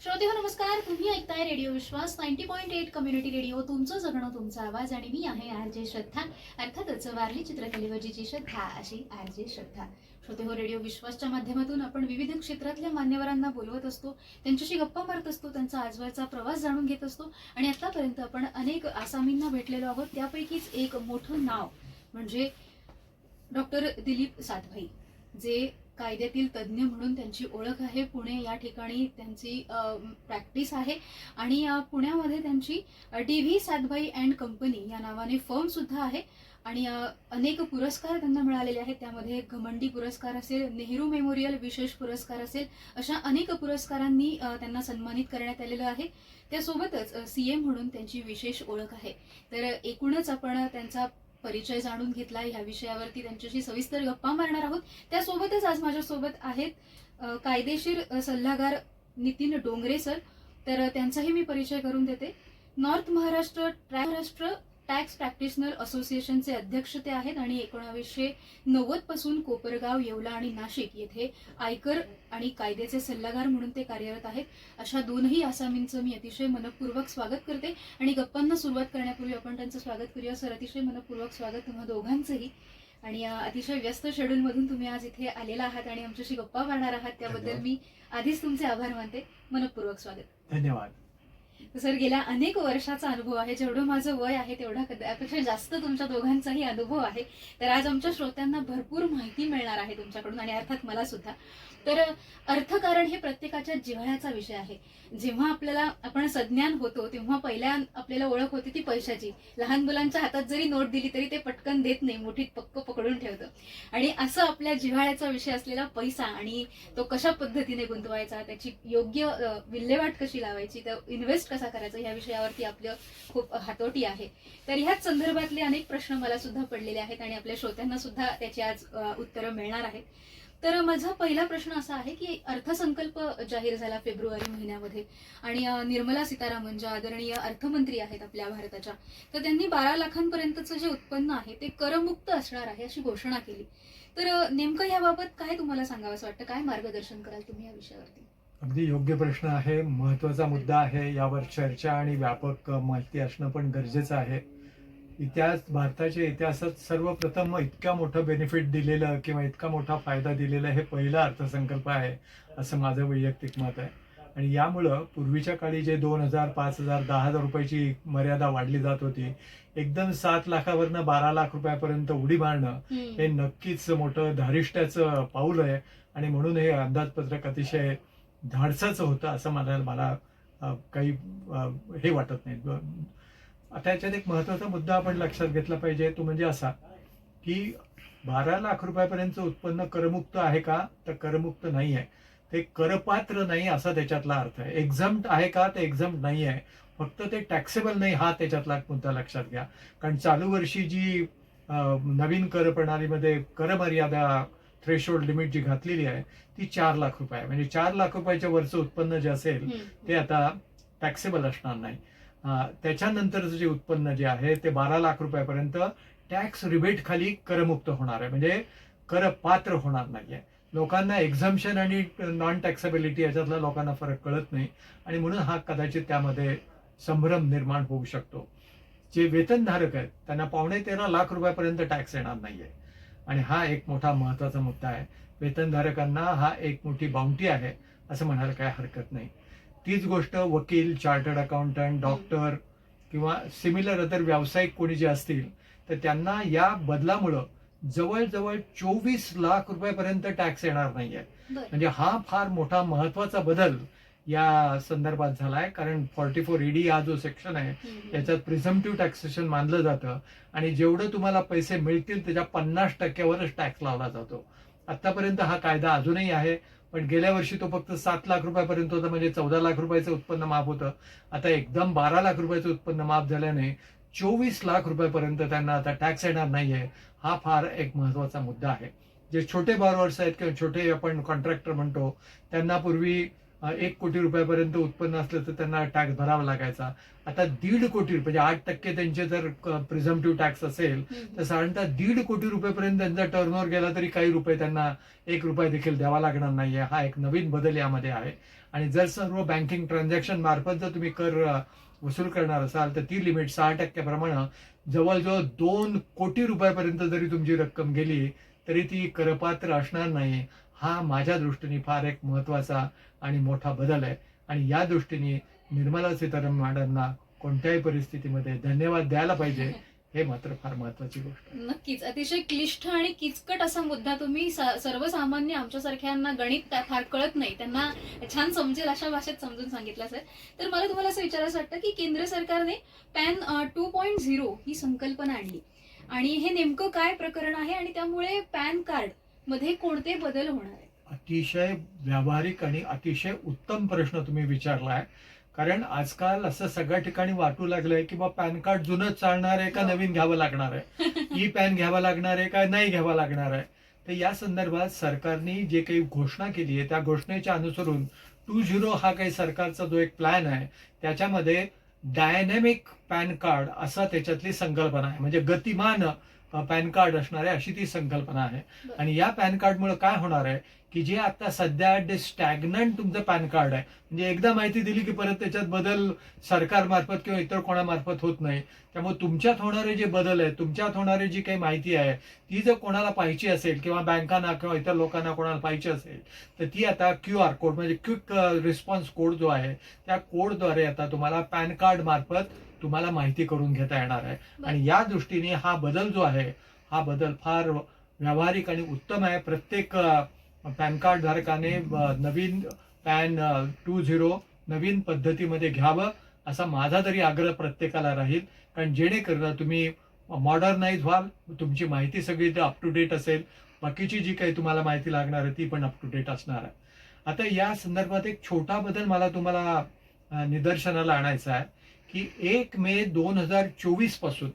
श्रोते हो नमस्कार. तुम्ही ऐकताय radio Vishwas ninety point eight community radio. तुमचं जगणं तुमचा आवाज आणि मी आहे आर जे श्रद्धा. अर्थातच वारली चित्रकलेवरची श्रद्धा अशी आर जे श्रद्धा. श्रोते हो रेडिओ विश्वासच्या माध्यमातून आपण विविध क्षेत्रातल्या मान्यवरांना बोलवत असतो. त्यांच्याशी गप्पा मारत असतो. त्यांचा आजवरचा प्रवास जाणून घेत असतो. आणि आतापर्यंत आपण अनेक आसामींना भेटलेलो आहोत. त्यापैकीच एक मोठं नाव म्हणजे डॉक्टर दिलीप सातभाई जे कायद्यातील तज्ज्ञ म्हणून त्यांची ओळख आहे. पुणे या ठिकाणी त्यांची प्रॅक्टिस आहे. आणि पुण्यामध्ये त्यांची D V Satbhai and company या नावाने फर्म सुद्धा आहे. आणि अनेक पुरस्कार त्यांना मिळालेले आहेत. त्यामध्ये घमंडी पुरस्कार असेल नेहरू मेमोरियल विशेष पुरस्कार असेल अशा अनेक पुरस्कारांनी त्यांना सन्मानित करण्यात आलेलं आहे. त्यासोबतच सी एम म्हणून त्यांची विशेष ओळख आहे. तर एकूणच आपण त्यांचा परिचय जाणून घेतला. ह्या विषयावरती त्यांच्याशी सविस्तर गप्पा मारणार आहोत. त्यासोबतच आज माझ्यासोबत आहेत कायदेशीर सल्लागार नितीन डोंगरे सर. तर त्यांचाही मी परिचय करून देते. North Maharashtra Maharashtra tax practitioner असोसिएशनचे अध्यक्ष ते आहेत आणि एकोणावीसशे नव्वदपासून कोपरगाव येवला आणि नाशिक येथे आयकर आणि कायद्याचे सल्लागार म्हणून ते कार्यरत आहेत. अशा दोनही आसामींचं मी अतिशय मनपूर्वक स्वागत करते. आणि गप्पांना सुरुवात करण्यापूर्वी आपण त्यांचं स्वागत करूया. सर अतिशय मनपूर्वक स्वागत तुम्हा दोघांचंही. आणि अतिशय व्यस्त शेड्यूलमधून तुम्ही आज इथे आलेला आहात आणि आमच्याशी गप्पा मारणार आहात. त्याबद्दल. मी आधीच तुमचे आभार मानते. मनपूर्वक स्वागत. धन्यवाद. सर गेल्या अनेक वर्षाचा अनुभव आहे. जेवढं माझं वय आहे तेवढा त्यापेक्षा जास्त तुमच्या दोघांचाही अनुभव आहे. तर आज आमच्या श्रोत्यांना भरपूर माहिती मिळणार आहे तुमच्याकडून आणि अर्थात मला सुद्धा तर अर्थकारण हे प्रत्येकाच्या जिव्हाळ्याचा विषय आहे. जेव्हा आपल्याला आपण सज्ञान होतो तेव्हा पहिल्या आपल्याला ओळख होती ती पैशाची. लहान मुलांच्या हातात जरी नोट दिली तरी ते पटकन देत नाही मुठीत पक्क पकडून ठेवतं. आणि असं आपल्या जिव्हाळ्याचा विषय असलेला पैसा आणि तो कशा पद्धतीने गुंतवायचा त्याची योग्य विल्हेवाट कशी लावायची तर इन्व्हेस्ट कसा करायचा ह्या विषयावरती आपलं खूप हातोटी आहे. तर ह्याच संदर्भातले अनेक प्रश्न मला सुद्धा पडलेले आहेत आणि आपल्या श्रोत्यांना सुद्धा त्याची आज उत्तरं मिळणार आहेत. तर माझा पहिला प्रश्न असा आहे की अर्थसंकल्प जाहीर झाला फेब्रुवारी महिन्यामध्ये आणि निर्मला सीतारामन ज्या आदरणीय अर्थमंत्री आहेत आपल्या भारताच्या तर त्यांनी बारा लाखांपर्यंतचं जे उत्पन्न आहे ते करमुक्त असणार आहे अशी घोषणा केली. तर नेमकं याबाबत काय तुम्हाला सांगावं वाटतं? काय मार्गदर्शन कराल तुम्ही या विषयावरती? अगदी योग्य प्रश्न आहे. महत्त्वाचा मुद्दा आहे यावर चर्चा आणि व्यापक माहिती असणं पण गरजेचं आहे. इतिहास भारताच्या इतिहासात सर्वप्रथम इतका मोठं बेनिफिट दिलेलं किंवा इतका मोठा फायदा दिलेला हे पहिला अर्थसंकल्प आहे असं माझं वैयक्तिक मत आहे. आणि यामुळं पूर्वीच्या काळी जे दोन हजार पाच हजार दहा हजार रुपयाची मर्यादा वाढली जात होती एकदम सात लाखावरनं बारा लाख रुपयापर्यंत उडी मारणं हे नक्कीच मोठं धारिष्ट्याचं पाऊल आहे. आणि म्हणून हे अंदाजपत्रक अतिशय धाडसाचं होतं असं मला मला काही हे वाटत नाही. आता याच्यात एक महत्त्वाचा मुद्दा आपण लक्षात घेतला पाहिजे तो म्हणजे असा की बारा लाख रुपयापर्यंत उत्पन्न करमुक्त आहे का? तर करमुक्त नाही आहे. ते करपात्र नाही असा त्याच्यातला अर्थ आहे. एक्झम्ट आहे का? ते एक्झम्ट नाही आहे. फक्त ते टॅक्सेबल नाही हा त्याच्यातला मुद्दा लक्षात घ्या. कारण चालू वर्षी जी नवीन कर प्रणालीमध्ये कर मर्यादा थ्रेशोल्ड लिमिट जी घातलेली आहे ती चार लाख रुपये म्हणजे चार लाख रुपयाच्या वरचं उत्पन्न जे असेल ते आता टॅक्सेबल असणार नाही. त्याच्यानंतरचं जे उत्पन्न जे आहे ते बारा लाख रुपयापर्यंत टॅक्स रिबेट खाली करमुक्त होणार आहे. म्हणजे कर पात्र होणार नाहीये. लोकांना एक्झम्शन आणि नॉन टॅक्सेबिलिटी याच्यातला लोकांना फरक कळत नाही. आणि म्हणून हा कदाचित त्यामध्ये संभ्रम निर्माण होऊ शकतो. जे वेतनधारक आहेत त्यांना पावणे तेरा लाख रुपयापर्यंत टॅक्स येणार नाहीये. आणि हा एक मोठा महत्त्वाचा मुद्दा आहे. वेतनधारकांना हा एक मोठी बाउंटी आहे असं म्हणायला काय हरकत नाही. तीच गोष्ट वकील चार्टर्ड अकाउंटंट डॉक्टर किंवा सिमिलर अदर व्यावसायिक कोणी जे असतील तर त्यांना या बदलामुळं जवळजवळ चोवीस लाख रुपयापर्यंत टॅक्स येणार नाहीये. म्हणजे हा फार मोठा महत्त्वाचा बदल या संदर्भात झालाय कारण फॉर्टी फोर ईडी हा जो सेक्शन आहे हम्म. याच्यात प्रिझम्पटिव्ह टॅक्सेशन मानलं जातं आणि जेवढं तुम्हाला पैसे मिळतील त्याच्या पन्नास टक्क्यावरच टॅक्स लावला जातो आतापर्यंत हा कायदा अजूनही आहे पण गेल्या वर्षी तो फक्त सात लाख रुपयापर्यंत होता म्हणजे चौदा लाख रुपयाचं उत्पन्न माफ होतं. आता एकदम बारा लाख रुपयाचं उत्पन्न माफ झाल्याने चोवीस लाख रुपयापर्यंत त्यांना आता टॅक्स येणार नाहीये. हा फार एक महत्त्वाचा मुद्दा आहे. जे छोटे बॉरोवर्स आहेत किंवा छोटे आपण कॉन्ट्रॅक्टर म्हणतो त्यांना पूर्वी एक कोटी रुपयापर्यंत उत्पन्न असलं तर त्यांना टॅक्स भरावा लागायचा. आता दीड कोटी म्हणजे आठ टक्के त्यांचे जर प्रिझम्पटिव्ह टॅक्स असेल. तर साधारणतः दीड कोटी रुपयेपर्यंत त्यांचा टर्नओव्हर गेला तरी काही रुपये त्यांना एक रुपये देखील द्यावा लागणार नाहीये. हा एक नवीन बदल यामध्ये आहे. आणि जर सर्व बँकिंग ट्रान्झॅक्शन मार्फत जर तुम्ही कर वसूल करणार असाल तर ती लिमिट सहा टक्क्याप्रमाणे जवळजवळ दोन कोटी रुपयापर्यंत जरी तुमची रक्कम गेली तरी ती करपात्र असणार नाही. हा माझ्या दृष्टीने फार एक महत्त्वाचा आणि मोठा बदल आहे. आणि या दृष्टीने निर्मला सीतारामन मॅडमना कोणत्याही परिस्थितीमध्ये धन्यवाद द्यायला पाहिजे हे मात्र फार महत्वाची गोष्ट नक्कीच. अतिशय क्लिष्ट आणि किचकट असा मुद्दा तुम्ही सर्वसामान्य आमच्यासारख्यांना गणित त्या- फार कळत नाही. त्यांना छान समजेल अशा भाषेत समजून सांगितलं सर. तर मला तुम्हाला असं विचारायचं वाटतं की केंद्र सरकारने पॅन टू पॉईंट झिरो ही संकल्पना आणली. आणि हे नेमकं काय प्रकरण आहे आणि त्यामुळे पॅन कार्डमध्ये कोणते बदल होणार आहे अतिशय व्यावहारिक आणि अतिशय उत्तम प्रश्न तुम्ही विचारलाय. कारण आजकाल असं सगळ्या ठिकाणी वाटू लागलंय की बा पॅन कार्ड जुनंच चालणार आहे का हो. नवीन घ्यावं लागणार आहे? ई पॅन घ्यावं लागणार आहे का नाही घ्यावं लागणार आहे? तर या संदर्भात सरकारने जे काही घोषणा केली आहे त्या घोषणेच्या अनुसरून टू झिरो हा काही सरकारचा जो एक प्लॅन आहे त्याच्यामध्ये डायनॅमिक पॅन कार्ड असा त्याच्यातली संकल्पना आहे. म्हणजे गतिमान पॅन कार्ड असणार आहे अशी ती संकल्पना आहे. आणि या पॅन कार्डमुळे काय होणार आहे की जे आता सध्या जे स्टॅग्नंट तुमचं पॅन कार्ड आहे म्हणजे एकदा माहिती दिली की परत त्याच्यात बदल सरकारमार्फत किंवा इतर कोणामार्फत होत नाही. त्यामुळे तुमच्यात होणारे जे बदल आहेत तुमच्यात होणारी जी काही माहिती आहे ती जर कोणाला पाहिजे असेल किंवा बँकांना किंवा इतर लोकांना कोणाला पाहिजे असेल तर ती आता क्यू आर कोड म्हणजे क्विक रिस्पॉन्स कोड जो आहे त्या कोडद्वारे आता तुम्हाला पॅन कार्ड मार्फत तुम्हाला माहिती करून घेता येणार आहे. आणि या दृष्टीने हा बदल जो आहे हा बदल फार व्यावहारिक आणि उत्तम आहे. प्रत्येक पॅन कार्ड धारकाने नवीन पॅन टू झिरो नवीन पद्धतीमध्ये घ्यावं असा माझा तरी आग्रह प्रत्येकाला राहील. कारण जेणेकरून तुम्ही मॉडर्नाइज व्हाल तुमची माहिती सगळी अप टू डेट असेल. बाकीची जी काही तुम्हाला माहिती लागणार आहे ती पण अप टू डेट असणार आहे. आता या संदर्भात एक छोटा बदल मला तुम्हाला निदर्शनाला आणायचा आहे. की एक मे दोन हजार चोवीसपासून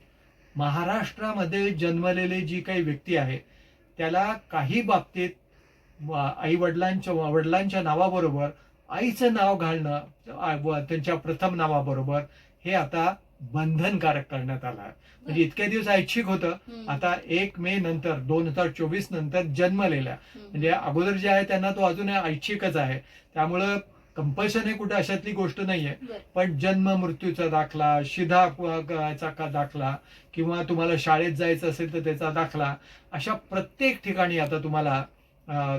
महाराष्ट्रामध्ये जन्मलेली जी काही व्यक्ती आहे त्याला काही बाबतीत आई वडिलांच्या वडिलांच्या नावाबरोबर आईचं नाव घालणं त्यांच्या प्रथम नावाबरोबर हे आता बंधनकारक करण्यात आलं आहे. म्हणजे इतक्या दिवस ऐच्छिक होतं. आता एक मे नंतर दोन हजार चोवीस नंतर जन्मलेल्या. म्हणजे अगोदर जे आहे त्यांना तो अजून ऐच्छिकच आहे. त्यामुळं कंपल्शन हे कुठे अशातली गोष्ट नाहीये. पण जन्म मृत्यूचा दाखला शिधा चा का दाखला किंवा तुम्हाला शाळेत जायचं असेल तर त्याचा दाखला अशा प्रत्येक ठिकाणी आता तुम्हाला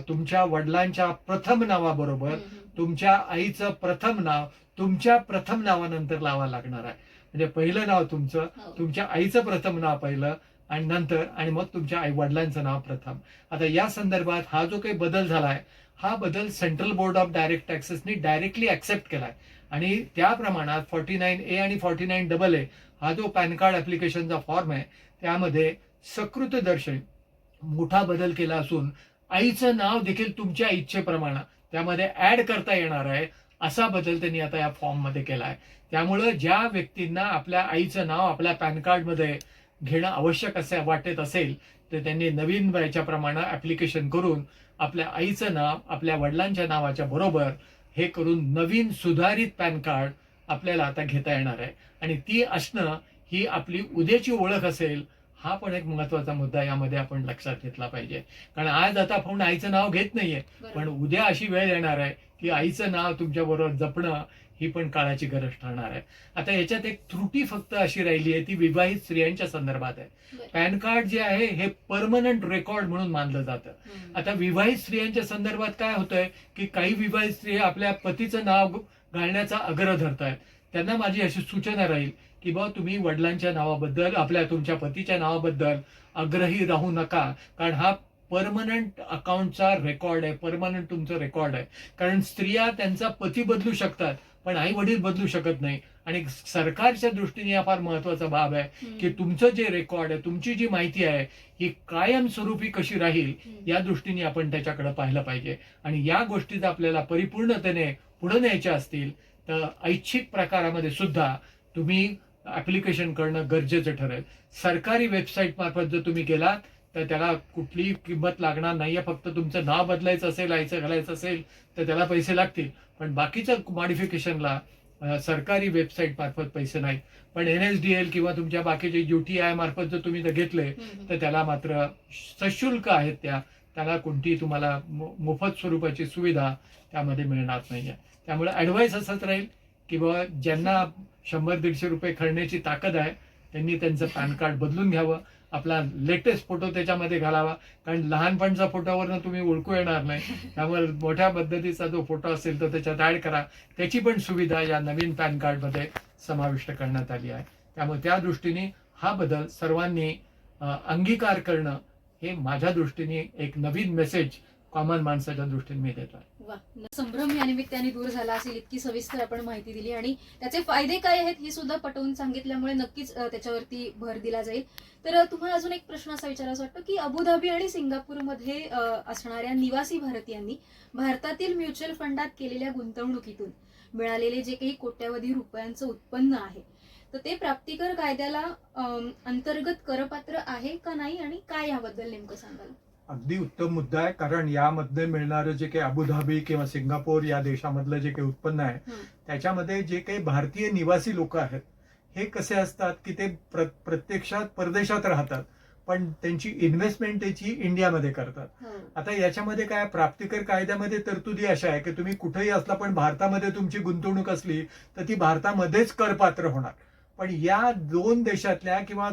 तुमच्या वडिलांच्या प्रथम नावाबरोबर. तुमच्या आईचं प्रथम नाव तुमच्या प्रथम नावानंतर लावा लागणार आहे म्हणजे पहिलं नाव तुमचं हो. तुमच्या आईचं प्रथम नाव पहिलं आणि नंतर आणि मग तुमच्या आई वडिलांचं नाव प्रथम आता या संदर्भात हा जो काही बदल झालाय हा बदल सेंट्रल बोर्ड ऑफ डायरेक्ट टॅक्सेसनी डायरेक्टली ऍक्सेप्ट केलाय. आणि त्या प्रमाणात फॉर्टी नाईन ए आणि फॉर्टी नाईन डबल ए हा जो पॅन कार्ड ऍप्लिकेशनचा फॉर्म आहे त्यामध्ये सकृत दर्शन मोठा बदल केला असून आईचं नाव देखील तुमच्या इच्छेप्रमाणे त्यामध्ये ऍड करता येणार आहे असा बदल त्यांनी आता या फॉर्ममध्ये केला आहे त्यामुळं ज्या व्यक्तींना आपल्या आईचं नाव आपल्या पॅन कार्डमध्ये घेणं आवश्यक असे वाटत असेल तर त्यांनी नवीन वयाच्याप्रमाणे ऍप्लिकेशन करून आपल्या आईचं नाव आपल्या वडिलांच्या नावाच्या बरोबर हे करून नवीन सुधारित पॅन कार्ड आपल्याला आता घेता येणार आहे. आणि ती असणं ही आपली उद्याची ओळख असेल हा पण एक महत्त्वाचा मुद्दा यामध्ये आपण लक्षात घेतला पाहिजे. कारण आज आता आपण आईचं नाव घेत नाहीये. पण उद्या अशी वेळ येणार आहे की आईचं नाव तुमच्या बरोबर जपणं ही पण काळाची गरज ठरणार आहे. आता याच्यात एक त्रुटी फक्त अशी राहिली आहे ती विवाहित स्त्रियांच्या संदर्भात आहे. पॅन कार्ड जे आहे हे परमनंट रेकॉर्ड म्हणून मानलं जातं. आता विवाहित स्त्रियांच्या संदर्भात काय होतंय की काही विवाहित स्त्रिया आपल्या पतीचं नाव घालण्याचा आग्रह धरतायत. त्यांना माझी अशी सूचना राहील की बा तुम्ही वडिलांच्या नावाबद्दल आपल्या तुमच्या पतीच्या नावाबद्दल आग्रही राहू नका. कारण हा परमनंट अकाउंटचा रेकॉर्ड आहे परमनंट तुमचं रेकॉर्ड आहे. कारण स्त्रिया त्यांचा पती बदलू शकतात पण आई वडील बदलू शकत नाही आणि सरकारच्या दृष्टीने हा फार महत्त्वाचा बाब आहे. की तुमचं जे रेकॉर्ड आहे तुमची जी माहिती आहे ही कायमस्वरूपी कशी राहील. या दृष्टीने आपण त्याच्याकडे पाहिलं पाहिजे आणि या गोष्टी जर आपल्याला परिपूर्णतेने पुढे न्यायच्या असतील तर ऐच्छिक प्रकारामध्ये सुद्धा तुम्ही ऍप्लिकेशन करणं गरजेचं ठरेल सरकारी वेबसाईट मार्फत जर तुम्ही गेलात तर त्याला कुठलीही किंमत लागणार नाहीये फक्त तुमचं नाव बदलायचं असेल आईचं घालायचं असेल तर त्याला पैसे लागतील. पण बाकीचं मॉडिफिकेशनला सरकारी वेबसाईट मार्फत पैसे नाहीत. पण एन एस डी एल किंवा तुमच्या बाकीचे युटी आय मार्फत जर तुम्ही जर घेतले. तर त्याला मात्र सशुल्क आहेत त्या. त्याला कोणतीही तुम्हाला मोफत स्वरूपाची सुविधा त्यामध्ये मिळणार नाहीये. त्यामुळे ॲडवाईस असंच राहील की बाबा ज्यांना शंभर दीडशे रुपये खळण्याची ताकद आहे त्यांनी त्यांचं पॅन कार्ड बदलून घ्यावं. आपला लेटेस्ट फोटो त्याच्यामध्ये घालावा. कारण लहानपणचा फोटोवरनं तुम्ही ओळखू येणार नाही. त्यामुळे मोठ्या पद्धतीचा जो फोटो असेल तो त्याच्यात ऍड करा. त्याची पण सुविधा या नवीन पॅन कार्डमध्ये समाविष्ट करण्यात आली आहे. त्यामुळे त्या दृष्टीने हा बदल सर्वांनी अंगीकार करणं हे माझ्या दृष्टीने एक नवीन मेसेज कॉमन माणसाच्या दृष्टीने मी देतो आहे वा संभ्रम या निमित्ताने दूर झाला असेल इतकी सविस्तर आपण माहिती दिली. आणि त्याचे फायदे काय आहेत हे सुद्धा पटवून सांगितल्यामुळे नक्कीच त्याच्यावरती भर दिला जाईल. तर तुम्हाला अजून एक प्रश्न असा विचारायचा वाटतो की अबुधाबी आणि सिंगापूरमध्ये असणाऱ्या निवासी भारतीयांनी भारतातील म्युच्युअल फंडात केलेल्या गुंतवणुकीतून मिळालेले जे काही कोट्यावधी रुपयांचं उत्पन्न आहे तर ते प्राप्तिकर कायद्याला अंतर्गत करपात्र आहे का नाही आणि काय याबद्दल नेमकं सांगाल? अगदी उत्तम मुद्दा आहे. कारण यामध्ये मिळणारं जे काही अबुधाबी किंवा सिंगापूर या देशामधलं जे काही उत्पन्न आहे. त्याच्यामध्ये जे काही भारतीय निवासी लोक आहेत हे कसे असतात की ते प्र प्रत्यक्षात परदेशात राहतात पण त्यांची इन्व्हेस्टमेंट त्याची इंडियामध्ये करतात. आता याच्यामध्ये काय प्राप्तिकर कायद्यामध्ये तरतुदी अशा आहे की तुम्ही कुठेही असला पण भारतामध्ये तुमची गुंतवणूक असली तर ती भारतामध्येच करपात्र होणार. पण या दोन देशातल्या किंवा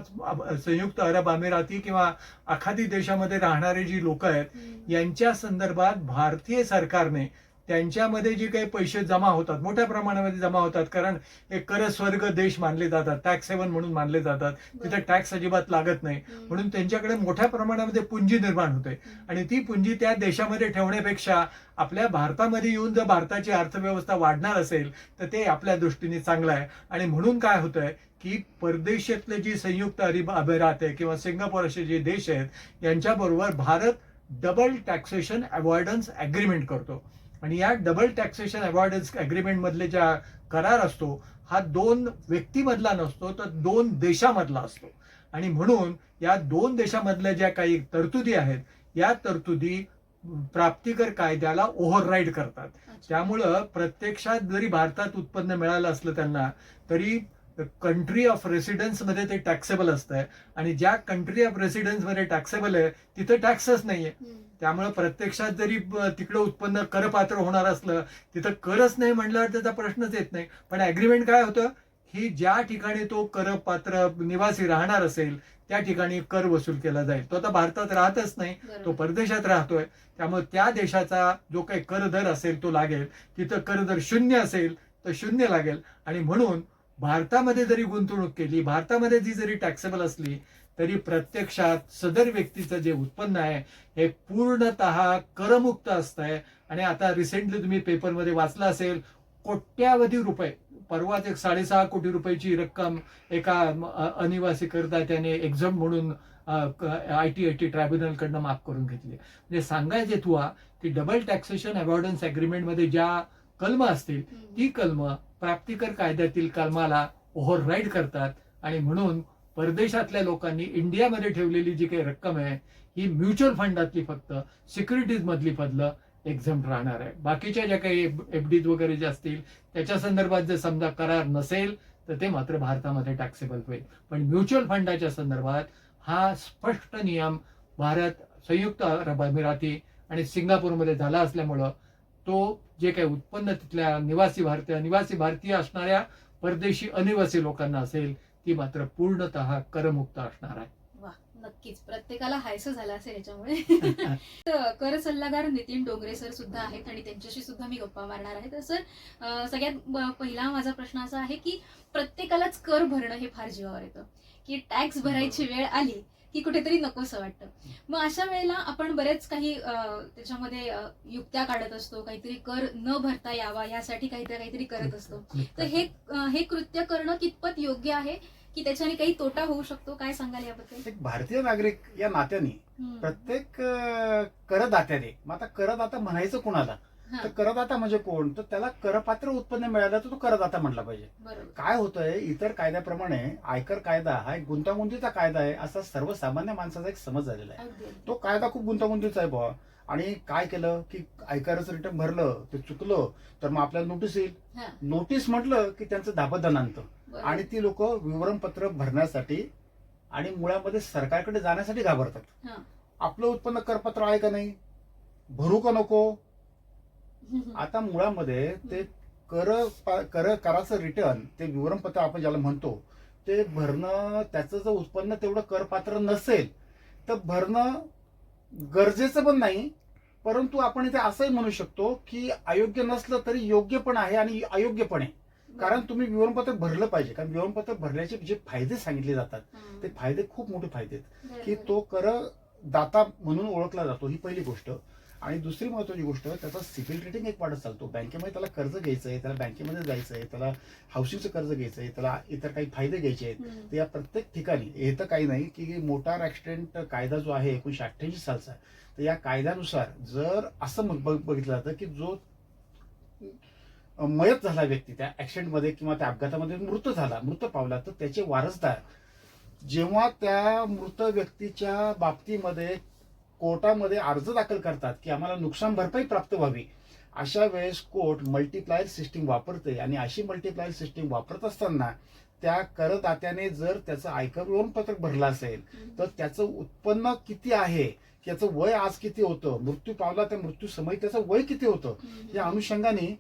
संयुक्त अरब अमिराती किंवा आखाती देशामध्ये राहणारे जी लोक आहेत यांच्या संदर्भात भारतीय सरकारने त्यांच्यामध्ये जे काही पैसे जमा होतात मोठ्या प्रमाणामध्ये जमा होतात कारण हे कर स्वर्ग देश मानले जातात टॅक्स सेवन म्हणून मानले जातात तिथे टॅक्स अजिबात लागत नाही. म्हणून त्यांच्याकडे मोठ्या प्रमाणामध्ये पुंजी निर्माण होते. आणि ती पुंजी त्या देशामध्ये ठेवण्यापेक्षा आपल्या भारतामध्ये येऊन जर भारताची अर्थव्यवस्था वाढणार असेल तर ते आपल्या दृष्टीने चांगलं आहे. आणि म्हणून काय होतंय की परदेशातले जी संयुक्त अरब अमिरात आहे किंवा सिंगापूर असे जे देश आहेत यांच्याबरोबर Bharat double taxation avoidance agreement करतो. आणि या डबल टॅक्सेशन अवॉर्डन्स अग्रीमेंट मधले ज्या करार असतो हा दोन व्यक्तीमधला नसतो तर दोन देशामधला असतो. आणि म्हणून या दोन देशामधल्या ज्या काही तरतुदी आहेत या तरतुदी प्राप्तिकर कायद्याला ओव्हरराईड करतात. त्यामुळं प्रत्यक्षात जरी भारतात उत्पन्न मिळालं असलं त्यांना तरी कंट्री ऑफ रेसिडेन्समध्ये ते टॅक्सेबल असतंय. आणि ज्या कंट्री ऑफ रेसिडेन्समध्ये टॅक्सेबल आहे तिथं टॅक्सच नाहीये. त्यामुळे प्रत्यक्षात जरी तिकडं उत्पन्न करपात्र होणार असलं तिथं करच नाही म्हणल्यावर त्याचा प्रश्नच येत नाही. पण अग्रीमेंट काय होतं? की ज्या ठिकाणी तो करपात्र निवासी राहणार असेल त्या ठिकाणी कर वसूल केला जाईल. तो आता भारतात राहतच नाही तो परदेशात राहतोय. त्यामुळे त्या देशाचा जो काही कर दर असेल तो लागेल. तिथं कर दर शून्य असेल तर शून्य लागेल. आणि म्हणून भारतामध्ये जरी गुंतवणूक केली भारतामध्ये ती जरी टॅक्सेबल असली तरी प्रत्यक्षात सदर व्यक्तीचं जे उत्पन्न आहे हे पूर्णतः करमुक्त असतंय. आणि आता रिसेंटली तुम्ही पेपरमध्ये वाचलं असेल कोट्यावधी रुपये परवाच एक साडेसहा कोटी रुपयाची रक्कम एका अनिवासी करता त्याने एक्झाम म्हणून आय टी आय टी ट्रायब्युनलकडनं माफ करून घेतली. म्हणजे सांगायचे तुवा की डबल टॅक्सेशन अवॉर्डन्स अग्रीमेंटमध्ये ज्या कलम असतील ती कलम प्राप्तिकर कायद्यातील कलमाला ओव्हरराईड करतात आणि म्हणून परदेशातल्या लोकांनी इंडियामध्ये ठेवलेली जी काही रक्कम आहे ही म्युच्युअल फंडातली फक्त सिक्युरिटीज मधली पदलं एक्झम्प्ट राहणार आहे. बाकीच्या ज्या काही एफ डीज वगैरे ज्या असतील त्याच्या संदर्भात जर समजा करार नसेल तर ते मात्र भारतामध्ये टॅक्सेबल होईल. पण म्युच्युअल फंडाच्या संदर्भात हा स्पष्ट नियम भारत संयुक्त अरब अमिराती आणि सिंगापूरमध्ये झाला असल्यामुळं तो जे काही उत्पन्न तिथल्या निवासी भारतीय निवासी भारतीय असणाऱ्या परदेशी अनिवासी लोकांना असेल ती मात्र पूर्णतः करमुक्त असणार आहे. वा नक्कीच. प्रत्येकाला हायसं झालं असेल याच्यामुळे. तर कर सल्लागार नितीन डोंगरे सर सुद्धा आहेत आणि त्यांच्याशी सुद्धा मी गप्पा मारणार आहे. तर सर सगळ्यात पहिला माझा प्रश्न असा आहे की प्रत्येकालाच कर भरणं हे फार जीवावर येतं. की टॅक्स भरायची वेळ आली की कुठेतरी नकोसं वाटतं. मग अशा वेळेला आपण बरेच काही त्याच्यामध्ये युक्त्या काढत असतो काहीतरी कर न भरता यावा यासाठी काहीतरी काहीतरी करत असतो. तर हे हे कृत्य करणं कितपत योग्य आहे? की त्याच्याने काही तोटा होऊ शकतो? काय सांगाल याबद्दल? एक भारतीय नागरिक या नात्याने. प्रत्येक करदात्याने मग आता करदाता म्हणायचं कुणाला? तर करदाता म्हणजे कोण? तर त्याला करपात्र उत्पन्न मिळालं तर तो करदाता म्हणला पाहिजे. काय होतंय इतर कायद्याप्रमाणे आयकर कायदा हा एक गुंतागुंतीचा कायदा आहे असा सर्वसामान्य माणसाचा एक समज झालेला आहे. तो कायदा खूप गुंतागुंतीचा आहे बुवा. आणि काय केलं की आयकराचं रिटर्न भरलं ते चुकलं तर मग आपल्याला नोटीस येईल. नोटीस म्हटलं की त्यांचं दाबदन आणतं बरोबर. आणि ती लोक विवरणपत्र भरण्यासाठी आणि मुळामध्ये सरकारकडे जाण्यासाठी घाबरतात. आपलं उत्पन्न करपत्र आहे का नाही? भरू का नको. आता मुळामध्ये ते कर कर कराचं रिटर्न ते विवरणपत्र आपण ज्याला म्हणतो ते भरणं त्याचं जर उत्पन्न तेवढं करपात्र नसेल तर भरणं गरजेचं पण नाही परंतु आपण इथे असंही म्हणू शकतो की अयोग्य नसलं तरी योग्य पण आहे आणि अयोग्य पण आहे कारण तुम्ही विवरणपत्र भरलं पाहिजे कारण विवरणपत्र भरल्याचे जे फायदे सांगितले जातात. ते फायदे खूप मोठे फायदे आहेत. की तो कर दाता म्हणून ओळखला जातो ही पहिली गोष्ट आणि दुसरी महत्वाची गोष्ट त्याचा सिबिल रेटिंग एक वाढत चालतो बँकेमध्ये त्याला कर्ज घ्यायचं आहे त्याला बँकेमध्ये जायचं आहे त्याला हाऊसिंगचं कर्ज घ्यायचं आहे त्याला इतर काही फायदे घ्यायचे आहेत. तर या प्रत्येक ठिकाणी हे तर काही नाही की मोटार ऍक्सिडेंट कायदा जो आहे एकोणीशे अठ्ठ्याऐंशी सालचा तर या कायद्यानुसार जर असं बघितलं जातं की जो मयत झाला व्यक्ती त्या ऍक्सिडेंटमध्ये किंवा त्या अपघातामध्ये मृत झाला मृत पावला तर त्याचे वारसदार जेव्हा त्या मृत व्यक्तीच्या बाबतीमध्ये कोर्टामध्ये अर्ज दाखल करतात की आम्हाला नुकसान भरपाई प्राप्त व्हावी. अशा वेळेस कोर्ट मल्टीप्लायर सिस्टीम वापरते आणि अशी मल्टीप्लायर सिस्टीम वापरत असताना त्या करदात्याने जर त्याचं आयकर विवरणपत्रक भरलं असेल तर त्याचं उत्पन्न किती आहे? त्याचं वय आज किती होतं? मृत्यू पावला त्या मृत्यू समय त्याचं वय किती होतं? या अनुषंगाने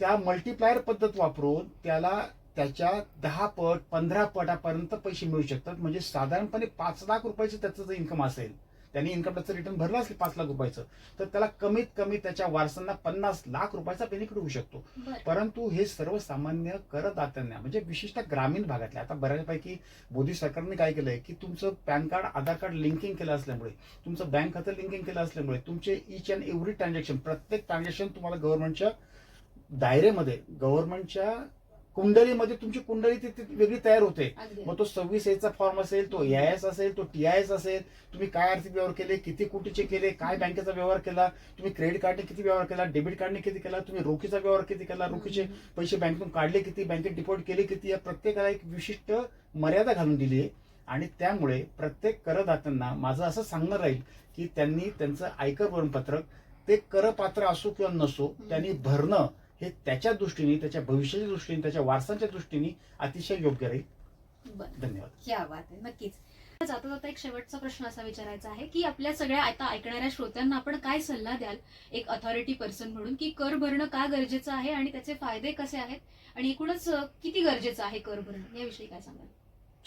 त्या मल्टीप्लायर पद्धत वापरून त्याला त्याच्या दहा पट पंधरा पटापर्यंत पैसे मिळू शकतात. म्हणजे साधारणपणे पाच लाख रुपयाचं त्याचं जर इन्कम असेल त्यांनी इन्कम टॅक्सचं रिटर्न भरलं असेल पाच लाख रुपयाचं तर त्याला कमीत कमी त्याच्या वारसांना पन्नास लाख रुपयाचा बेनिफिट होऊ शकतो. परंतु हे सर्वसामान्य करदात्यांना म्हणजे विशिष्ट ग्रामीण भागातल्या आता बऱ्यापैकी मोदी सरकारने काय केलंय की तुमचं PAN card Aadhaar card linking केलं असल्यामुळे तुमचं बँक खातं लिंकिंग केलं असल्यामुळे तुमचे इच अँड एव्हरी ट्रान्झॅक्शन प्रत्येक ट्रान्झॅक्शन तुम्हाला गव्हर्नमेंटच्या दायरेमध्ये गव्हर्नमेंटच्या कुंडलीमध्ये तुमची कुंडली ती वेगळी तयार होते. मग तो सव्वीस एचा फॉर्म असेल तो एस असेल तो टी आय एस असेल तुम्ही काय आर्थिक व्यवहार केले किती कोटीचे केले काय बँकेचा व्यवहार केला तुम्ही क्रेडिट कार्डने किती व्यवहार केला डेबिट कार्डने किती केला तुम्ही रोखीचा व्यवहार किती केला रोखीचे. पैसे बँकेतून काढले किती बँकेत डिपॉझिट केले किती या प्रत्येकाला एक विशिष्ट मर्यादा घालून दिली आहे आणि त्यामुळे प्रत्येक करदात्यांना माझं असं सांगणं राहील की त्यांनी त्यांचं आयकर वरणपत्रक ते करपात्र असो किंवा नसो. त्यांनी भरणं हे त्याच्या दृष्टीने त्याच्या भविष्याच्या दृष्टीने त्याच्या वारसांच्या दृष्टीने अतिशय योग्य राहील. बरं. धन्यवाद. क्या बात आहे नक्कीच. जाता जाता एक शेवटचा प्रश्न असा विचारायचा आहे की आपल्या सगळ्या आता ऐकणाऱ्या श्रोत्यांना आपण काय सल्ला द्याल? एक अथॉरिटी पर्सन म्हणून की कर भरणं का गरजेचं आहे आणि त्याचे फायदे कसे आहेत? आणि एकूणच किती गरजेचं आहे कर भरणं? याविषयी काय सांगाल?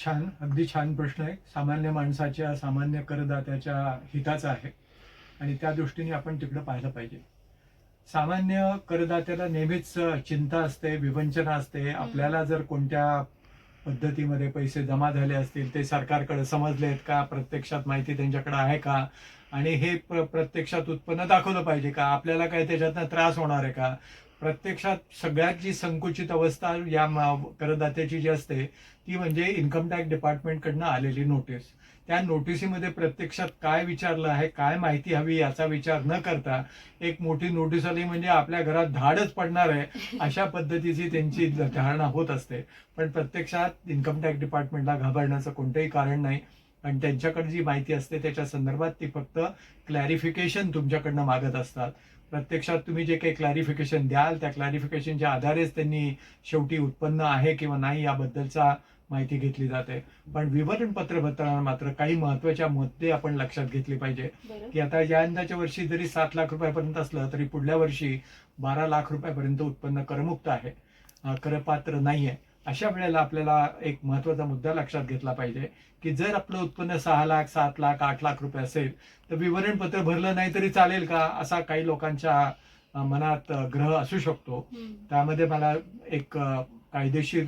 छान. अगदी छान प्रश्न आहे. सामान्य माणसाच्या सामान्य करदात्याच्या हिताचा आहे. आणि त्या दृष्टीने आपण तिकडं पाहिलं पाहिजे. सामान्य करदात्याला नेहमीच चिंता असते विवंचना असते. आपल्याला जर कोणत्या पद्धतीमध्ये पैसे जमा झाले असतील ते सरकारकडे समजलेत का? प्रत्यक्षात माहिती त्यांच्याकडे आहे का? आणि हे प्र- प्रत्यक्षात उत्पन्न दाखवलं पाहिजे का? आपल्याला काय त्याच्यातनं त्रास होणार आहे का? प्रत्यक्षात सगळ्यात जी संकुचित अवस्था या करदात्याची जी असते ती म्हणजे इन्कम टॅक्स डिपार्टमेंटकडनं आलेली नोटीस त्या नोटिसीमध्ये प्रत्यक्षात काय विचारलं आहे काय माहिती हवी याचा विचार न करता एक मोठी नोटीस आली म्हणजे आपल्या घरात धाडच पडणार आहे अशा पद्धतीची त्यांची धारणा होत असते. पण प्रत्यक्षात इन्कम टॅक्स डिपार्टमेंटला घाबरण्याचं कोणतंही कारण नाही. आणि त्यांच्याकडे जी माहिती असते त्याच्या संदर्भात ती फक्त क्लॅरिफिकेशन तुमच्याकडनं मागत असतात. प्रत्यक्षात तुम्ही जे काही क्लॅरिफिकेशन द्याल त्या क्लॅरिफिकेशनच्या आधारेच त्यांनी शेवटी उत्पन्न आहे किंवा नाही याबद्दलचा माहिती घेतली जाते. पण विवरणपत्र भरताना मात्र काही महत्त्वाच्या मुद्दे आपण लक्षात घेतले पाहिजे. की आता या यंदाच्या वर्षी जरी सात लाख रुपयापर्यंत असलं तरी पुढल्या वर्षी बारा लाख रुपयापर्यंत उत्पन्न करमुक्त आहे. अं, करपात्र नाहीये. अशा वेळेला आपल्याला एक महत्त्वाचा मुद्दा लक्षात घेतला पाहिजे की जर आपलं उत्पन्न सहा लाख सात लाख आठ लाख रुपये असेल तर विवरणपत्र भरलं नाही तरी चालेल का? असा काही लोकांच्या मनात ग्रह असू शकतो. त्यामध्ये मला एक कायदेशीर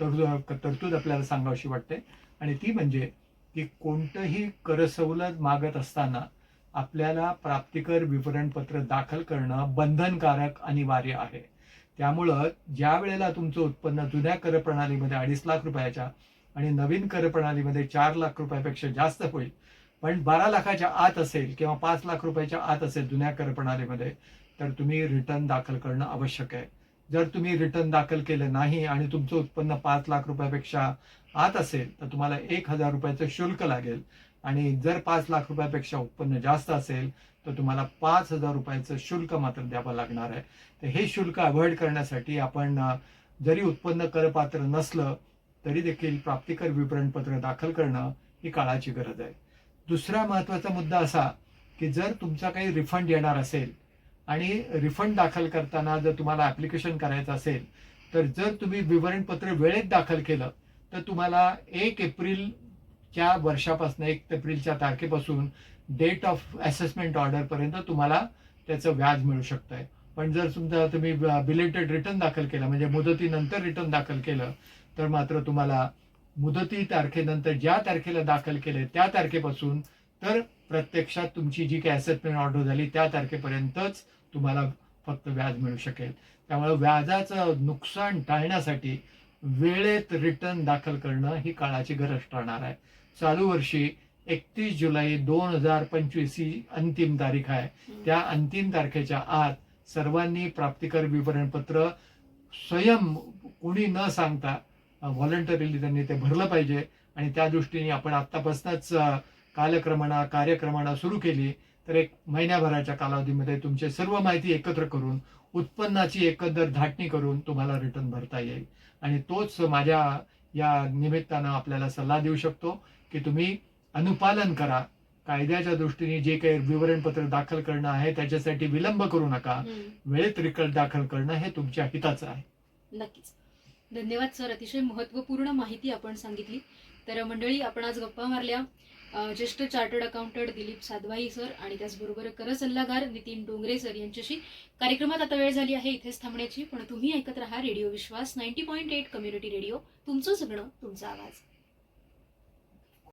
तरतूद तरतूद आपल्याला सांगावीशी वाटते. आणि ती म्हणजे की कोणतंही कर सवलत मागत असताना आपल्याला प्राप्तिकर विवरणपत्र दाखल करणं बंधनकारक अनिवार्य आहे. त्यामुळं ज्या वेळेला तुमचं उत्पन्न जुन्या कर प्रणालीमध्ये अडीच लाख रुपयाच्या आणि नवीन कर प्रणालीमध्ये चार लाख रुपयापेक्षा जास्त होईल पण बारा लाखाच्या आत असेल किंवा पाच लाख रुपयाच्या आत असेल जुन्या कर प्रणालीमध्ये तर तुम्ही रिटर्न दाखल करणं आवश्यक आहे. जर तुम्ही रिटर्न दाखल केलं नाही आणि तुमचं उत्पन्न पाच लाख रुपयापेक्षा आत असेल तर तुम्हाला एक हजार रुपयाचं शुल्क लागेल. आणि जर पाच लाख रुपयापेक्षा उत्पन्न जास्त असेल तर तुम्हाला पाच हजार रुपयाचं शुल्क मात्र द्यावं लागणार आहे. तर हे शुल्क अवॉइड करण्यासाठी आपण जरी उत्पन्न करपात्र नसलं तरी देखील प्राप्तिकर विवरणपत्र दाखल करणं ही काळाची गरज आहे. दुसरा महत्त्वाचा मुद्दा असा की जर तुमचा काही रिफंड येणार असेल आणि रिफंड दाखल करताना जर तुम्हाला ऍप्लिकेशन करायचं असेल तर जर तुम्ही विवरणपत्र वेळेत दाखल केलं तर तुम्हाला एक एप्रिलच्या वर्षापासून एक एप्रिलच्या तारखेपासून डेट ऑफ असेसमेंट ऑर्डरपर्यंत तुम्हाला त्याचं व्याज मिळू शकतंय. पण जर समजा तुम्ही बिलेटेड रिटर्न दाखल केलं म्हणजे मुदतीनंतर रिटर्न दाखल केलं तर मात्र तुम्हाला मुदती तारखेनंतर ज्या तारखेला दाखल केले त्या तारखेपासून तर प्रत्यक्षात तुमची जी काही असेसमेंट ऑर्डर झाली त्या तारखेपर्यंतच तुम्हाला फक्त व्याज मिळू शकेल. त्यामुळे व्याजाचं नुकसान टाळण्यासाठी वेळेत रिटर्न दाखल करणं ही काळाची गरज ठरणार आहे. चालू वर्षी एकतीस जुलै दोन हजार पंचवीस ही अंतिम तारीख आहे. त्या अंतिम तारखेच्या आत सर्वांनी प्राप्तिकर विवरणपत्र स्वयं कोणी न सांगता व्हॉलंटरीली त्यांनी ते भरलं पाहिजे. आणि त्या दृष्टीने आपण आत्तापासूनच कालक्रमणा कार्यक्रमणा सुरू केली. तर एक महिन्याभराच्या कालावधीमध्ये तुमची सर्व माहिती एकत्र करून उत्पन्नाची एकंदर धाटणी करून तुम्हाला रिटर्न भरता येईल. आणि तोच माझ्या या निमित्तानं आपल्याला सल्ला देऊ शकतो की तुम्ही अनुपालन करा. कायद्याच्या दृष्टीने जे काही विवरणपत्र दाखल करणं आहे त्याच्यासाठी विलंब करू नका. वेळेत रिकल दाखल करणं हे तुमच्या हिताचं आहे. नक्कीच. धन्यवाद सर. अतिशय महत्त्वपूर्ण माहिती आपण सांगितली. तर मंडळी आपण आज गप्पा मारल्या. ज्येष्ठ chartered accountant Dilip Sadhwai sir आणि त्याचबरोबर कर सल्लागार नितीन डोंगरे सर यांच्याशी कार्यक्रमात आता वेळ झाली आहे इथेच थांबण्याची. पण तुम्ही ऐकत राहा radio Vishwas ninety point eight community radio. तुमचं सगळं तुमचा आवाज.